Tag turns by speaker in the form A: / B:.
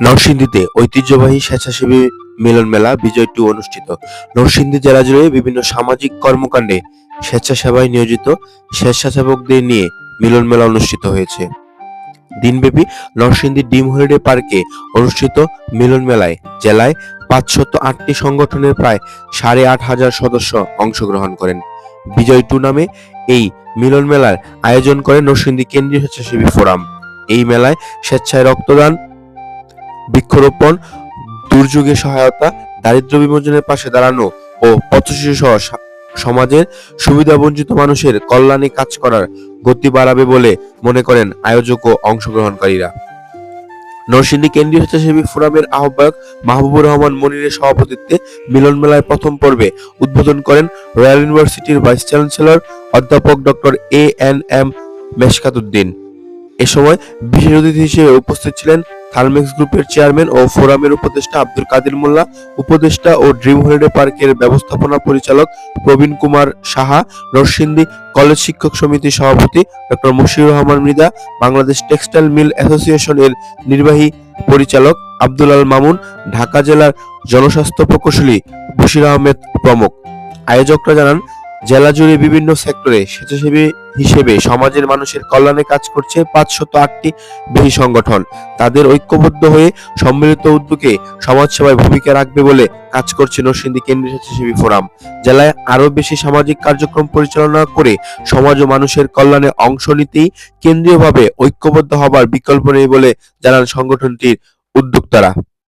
A: নরসিংদীতে ঐতিহ্যবাহী স্বেচ্ছাসেবী মিলন মেলা বিজয় টু অনুষ্ঠিত। নরসিংদী জেলা জুড়ে বিভিন্ন সামাজিক কর্মকাণ্ডে স্বেচ্ছাসেবায় নিয়োজিত স্বেচ্ছাসেবকদের নিয়ে মিলন মেলা অনুষ্ঠিত হয়েছে। দিনব্যাপী নরসিংদী ডিম হলিডে পার্কে অনুষ্ঠিত মিলন মেলায় জেলায় পাঁচশত আটটি সংগঠনের প্রায় সাড়ে আট হাজার সদস্য অংশগ্রহণ করেন। বিজয় টু নামে এই মিলন মেলার আয়োজন করে নরসিংদী কেন্দ্রীয় স্বেচ্ছাসেবী ফোরাম। এই মেলায় স্বেচ্ছায় রক্তদান বৃক্ষরোপণ দুর্যোগে সহায়তা দারিদ্র্য বিমোচনের পাশে দাঁড়ানো ও পথশিশু সহ সমাজের সুবিধাবঞ্চিত মানুষের কল্যাণে কাজ করার গতি বাড়াবে বলে মনে করেন আয়োজক ও অংশগ্রহণকারীরা। নরসিংদী কেন্দ্রীয় স্বেচ্ছাসেবী ফোরামের আহ্বায়ক মাহবুবুর রহমান মনিরের সভাপতিত্বে মিলন মেলায় প্রথম পর্বে উদ্বোধন করেন রয়্যাল ইউনিভার্সিটির ভাইস চ্যান্সেলর অধ্যাপক doctor A N M Meshkatuddin. এ সময় বিশেষ অতিথি হিসেবে উপস্থিত ছিলেন থার্মেক্স গ্রুপের চেয়ারম্যান ও ফোরামের উপদেষ্টা আব্দুল কাদির মোল্লা, উপদেষ্টা ও ড্রিম হলিডে পার্কের ব্যবস্থাপনা পরিচালক প্রবীণ কুমার সাহা, নরসিংদী কলেজ শিক্ষক সমিতির সভাপতি doctor Mushiur Rahman Mridha Bangladesh textile mill association এর নির্বাহী পরিচালক আব্দুল আল মামুন, ঢাকা জেলার জনস্বাস্থ্য প্রকৌশলী বশির আহমেদ প্রমুখ। আয়োজকরা জানান জেলা জুড়ে বিভিন্ন সেক্টরে স্বেচ্ছাসেবী হিসেবে সমাজের মানুষের কল্যাণে কাজ করছে পাঁচশত আটটি বেশি সংগঠন। তাদের ঐক্যবদ্ধ হয়ে সম্মিলিত উদ্যোগে সমাজসেবায় ভূমিকা রাখবে বলে কাজ করছে নরসিংদী কেন্দ্রীয় স্বেচ্ছাসেবী ফোরাম। জেলায় আরও বেশি সামাজিক কার্যক্রম পরিচালনা করে সমাজ ও মানুষের কল্যাণে অংশ নিতেই কেন্দ্রীয়ভাবে ঐক্যবদ্ধ হবার বিকল্প নেই বলে জানান সংগঠনটির উদ্যোক্তারা।